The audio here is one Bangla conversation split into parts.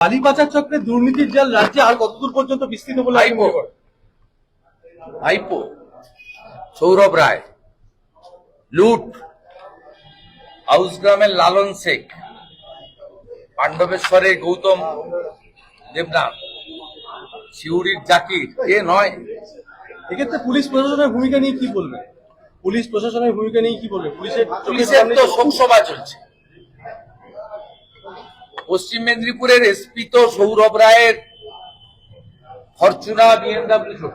পাচার চক্রে দুর্নীতির জাল রাজ্যে আর কতদূর পর্যন্ত বিস্তৃত বলে করেন? ভাইপো সৌরভ রায়। লুট। হাউস গ্রামের লালন শেখ। পাণ্ডবেশ্বরের গৌতম দেবনাথ। শিউরির জাকির। এ নয়? এক্ষেত্রে পুলিশ প্রশাসনের ভূমিকা নিয়ে কি বলবে? পুলিশ প্রশাসনের ভূমিকা নিয়ে কি বলবে? পুলিশের পুলিশের তো শোকসভা চলছে। পশ্চিম মেদিনীপুরের এসপি তো সৌরভ রায়ের ফরচুনা বিএমডাব্লিউ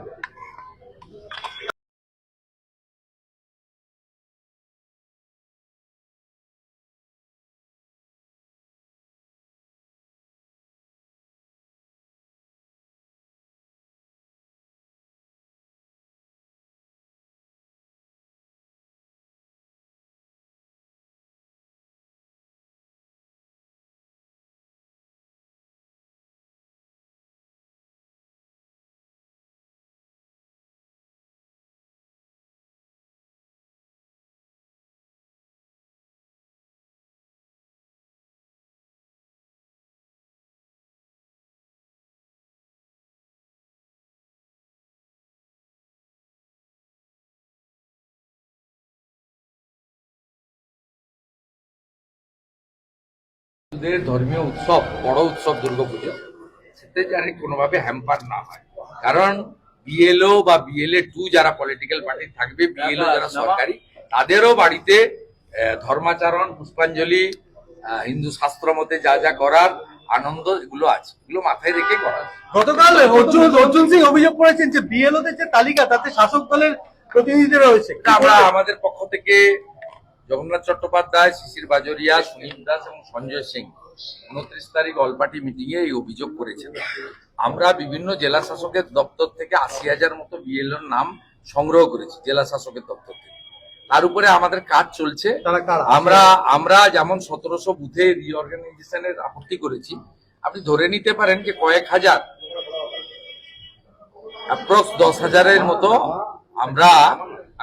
হিন্দুদের ধর্মীয় উৎসব বড় উৎসব দুর্গাপুজো সেটা যাতে কোনোভাবে হ্যাম্পার না হয়। কারণ বিএলও বা বিএলএ টু যারা পলিটিক্যাল পার্টি থাকবে বিএলও যারা সরকারি তাদেরও বাড়িতে আহ, ধর্মাচরণ পুষ্পাঞ্জলি আহ, হিন্দু শাস্ত্র মতে যা যা করার আনন্দ এগুলো আছে এগুলো মাথায় রেখে করা। গতকাল অর্জুন অর্জুন সিং অভিযোগ করেছেন যে বিএলও দের যে তালিকা তাতে শাসক দলের প্রতিনিধিদের রয়েছে। আমরা আমাদের পক্ষ থেকে জগন্নাথ চট্টোপাধ্যায় শিশির বাজরিয়া সুনীল দাস এবং সঞ্জয় সিং উনত্রিশ তারিখ অলপাটি মিটিং এ এই অভিযোগ করেছেন। আমরা বিভিন্ন জেলা শাসকের দপ্তর থেকে আশি হাজার মতো বিএলওর নাম সংগ্রহ করেছি জেলা শাসকের দপ্তর থেকে। তার উপরে আমাদের কাজ চলছে। আমরা আমরা যেমন সতেরোশো বুথে রিঅর্গানাইজেশনের আপত্তি করেছি আপনি ধরে নিতে পারেন যে কয়েক হাজার অ্যাপ্রক্স দশ হাজারের মতো আমরা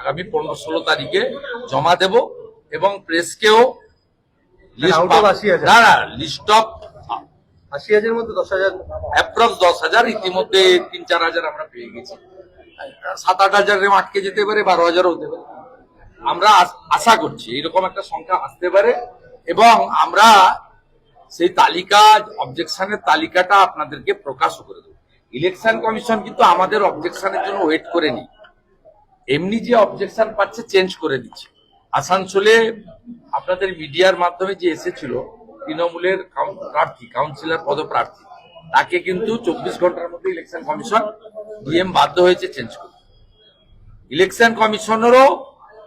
আগামী পনেরো ষোলো তারিখে জমা দেব। এবং প্রেসকেও out of 80,000? না না লিস্ট অফ আশি মধ্যে দশ হাজার। অ্যাপ্রক্স দশ হাজার ইতিমধ্যে তিন চার হাজার আমরা পেয়ে গেছি। সাত আট আটকে যেতে পারে বারো হাজারও হতে পারে। আমরা আশা করছি এরকম একটা সংখ্যা আসতে পারে এবং আমরা সেই তালিকা অবজেকশনের তালিকাটা আপনাদেরকে প্রকাশ করে দেবো। ইলেকশন কমিশন কিন্তু আমাদের অবজেকশনের জন্য ওয়েট করেনি। এমনি যে অবজেকশন পাচ্ছে চেঞ্জ করে দিচ্ছে। আসানসোলে আপনাদের মিডিয়ার মাধ্যমে যে এসেছিল তৃণমূলের প্রার্থী কাউন্সিলর পদপ্রার্থী তাকে কিন্তু চব্বিশ ঘণ্টার মধ্যে ইলেকশন কমিশন ডিএম বাধ্য হয়েছে চেঞ্জ করতে। ইলেকশন কমিশনেরও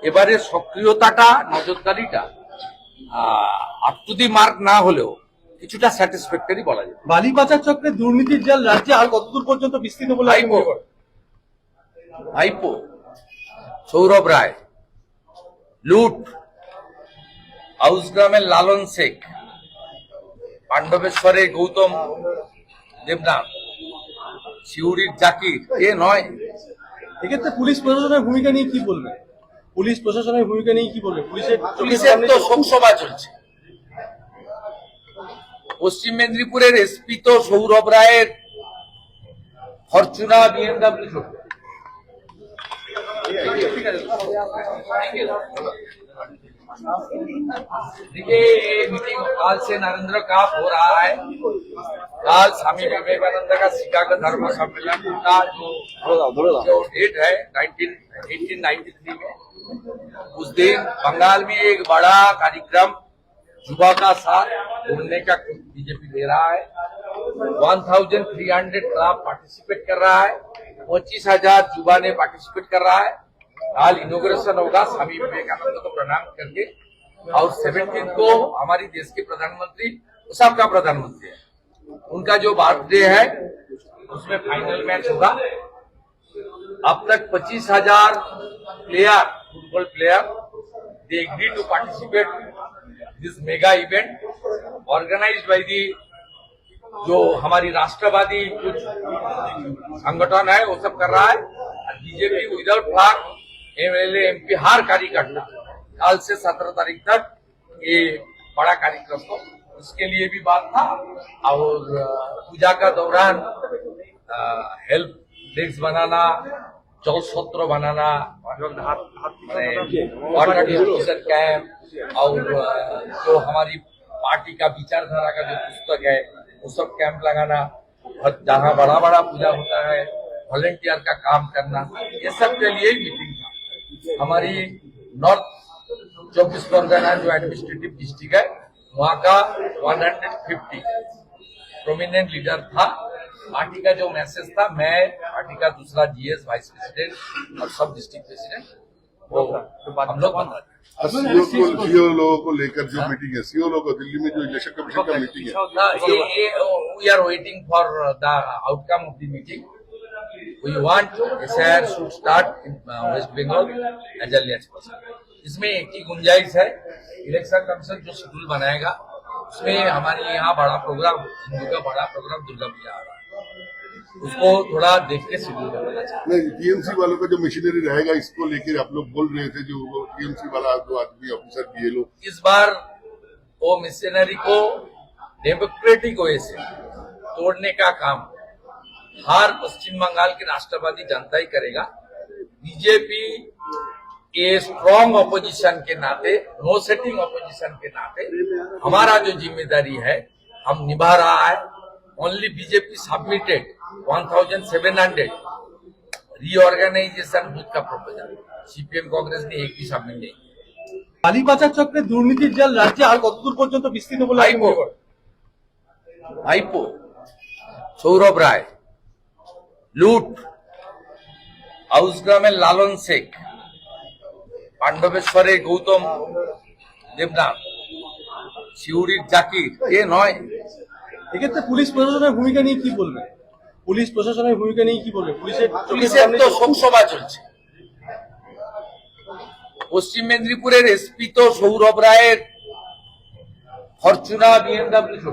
এবারে সক্রিয়তাটা নজরদারিটা আপ টু দি মার্ক না হলেও কিছুটা স্যাটিসফ্যাক্টরি বলা যায়। বালি পাচার চক্রে দুর্নীতির জাল রাজ্যে আর কতদূর পর্যন্ত বিস্তৃত বলে করেন? ভাইপো। সৌরভ রায়। লুট হাউস গ্রামের লালন শেখ পাণ্ডবেশ্বরের গৌতম দেবনাথ শিউরির জাকির এ নয়। এক্ষেত্রে পুলিশ প্রশাসনের ভূমিকা নিয়ে কি বলবে? পুলিশ প্রশাসনের ভূমিকা নিয়ে কি বলবে? পুলিশের পুলিশের তো শোকসভা চলছে। পশ্চিম মেদিনীপুরের এসপি তো সৌরভ রায়ের ফরচুনা বিএমডাব্লিউ देखिए ये मीटिंग काल से नरेंद्र का हो रहा है काल स्वामी विवेकानंद का शिकागो धर्म सम्मेलन का जो जो डेट है 19 1893 में उस दिन बंगाल में एक बड़ा कार्यक्रम युवा का साथ घूमने का बीजेपी दे रहा है 1300 क्लब पार्टिसिपेट कर रहा है। पच्चीस हज़ार युवा ने पार्टिसिपेट कर रहा है। कल इनोग्रेशन होगा, स्वामी विवेकानंद को प्रणाम करके। और सेवेंटीन को हमारी देश के प्रधानमंत्री सबका प्रधानमंत्री है। उनका जो बर्थडे है, उसमें फाइनल मैच होगा। अब तक पच्चीस हज़ार player football player they agree to participate this mega event organise by the जो हमारी राष्ट्रवादी कुछ संगठन है, वो सब कर रहा है। BJP without flag MLA MP हर कार्यकर्ता कल से सत्रह तारीख तक ये बड़ा कार्यक्रम को उसके लिए भी बात था। और पूजा का दौरान हेल्प डेस्क बनाना, जल सत्र बनाना वाटर डिस्ट्रीब्यूशन कैंप और जो हमारी पार्टी का विचारधारा का जो पुस्तक है, वो सब कैंप लगाना, जहाँ बड़ा बड़ा पूजा होता है वॉलेंटियर का काम करना, ये सब के लिए ही मीटिंग हमारी नॉर्थ चौबीस परगना जो एडमिनिस्ट्रेटिव डिस्ट्रिक्ट है वहाँ का 150 प्रोमिनेंट लीडर था। पार्टी का जो मैसेज था मैं पार्टी का दूसरा जीएस वाइस प्रेसिडेंट और सब डिस्ट्रिक्ट प्रेसिडेंट वो हम लोग बता रहे सीओ को सीओ लोगों को लेकर जो मीटिंग है सीओ लोगों को दिल्ली में जो इलेक्शन कमीशन का मीटिंग है। We are waiting for the outcome of the meeting we want SIR should start in West Bengal as early as possible इसमें एक ही गुंजाइश है इलेक्शन कमीशन जो शेड्यूल बनाएगा उसमें हमारे यहाँ बड़ा प्रोग्राम हिंदू का बड़ा प्रोग्राम दुर्गा पूजा आ रहा है। उसको थोड़ा देख के शेड्यूल करना चाहिए। नहीं टीएमसी वालों का जो मशीनरी रहेगा इसको लेकर आप लोग बोल रहे थे जो टीएमसी वाला जो आदमी ऑफिसर बीए लोग। इस बार वो मिशनरी को डेमोक्रेटिक वे से तोड़ने का काम हर पश्चिम बंगाल के राष्ट्रवादी जनता ही करेगा बीजेपी ए स्ट्रॉन्ग ऑपोजिशन के नाते नो सेटिंग ऑपोजिशन के नाते हमारा जो जिम्मेदारी है हम निभा रहा है only BJP submitted 1700 reorganisation booth का प्रपोजल सीपीएम कांग्रेस ने एक भी सबमिट नहीं किया। বালি পাচার চক্রে দুর্নীতির জাল রাজ্যে আর কতদূর পর্যন্ত বিস্তৃত বলে আপনি ভাইপো মনে করেন? ভাইপো সৌরভ রায় লুট। হাউস গ্রামের লালন শেখ পাণ্ডবেশ্বরে গৌতম দেবনাথ শিউরির জাকির এ নয়। এক্ষেত্রে পুলিশ প্রশাসনের ভূমিকা নিয়ে কি বলবে? পুলিশ প্রশাসনের ভূমিকা নিয়ে কি বলবে? পুলিশের পুলিশের তো শোকসভা চলছে। পশ্চিম মেদিনীপুরের এসপি তো সৌরভ রায়ের ফরচুনা বিএমডাব্লিউ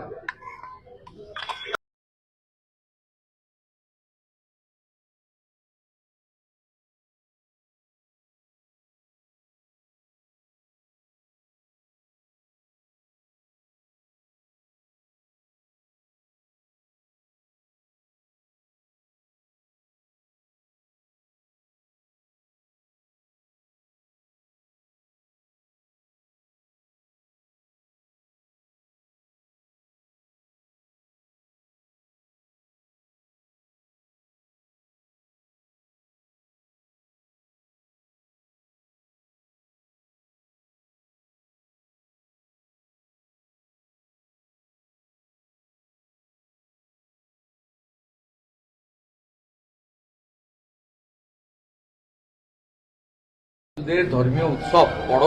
হিন্দুদের ধর্মীয় উৎসব বড়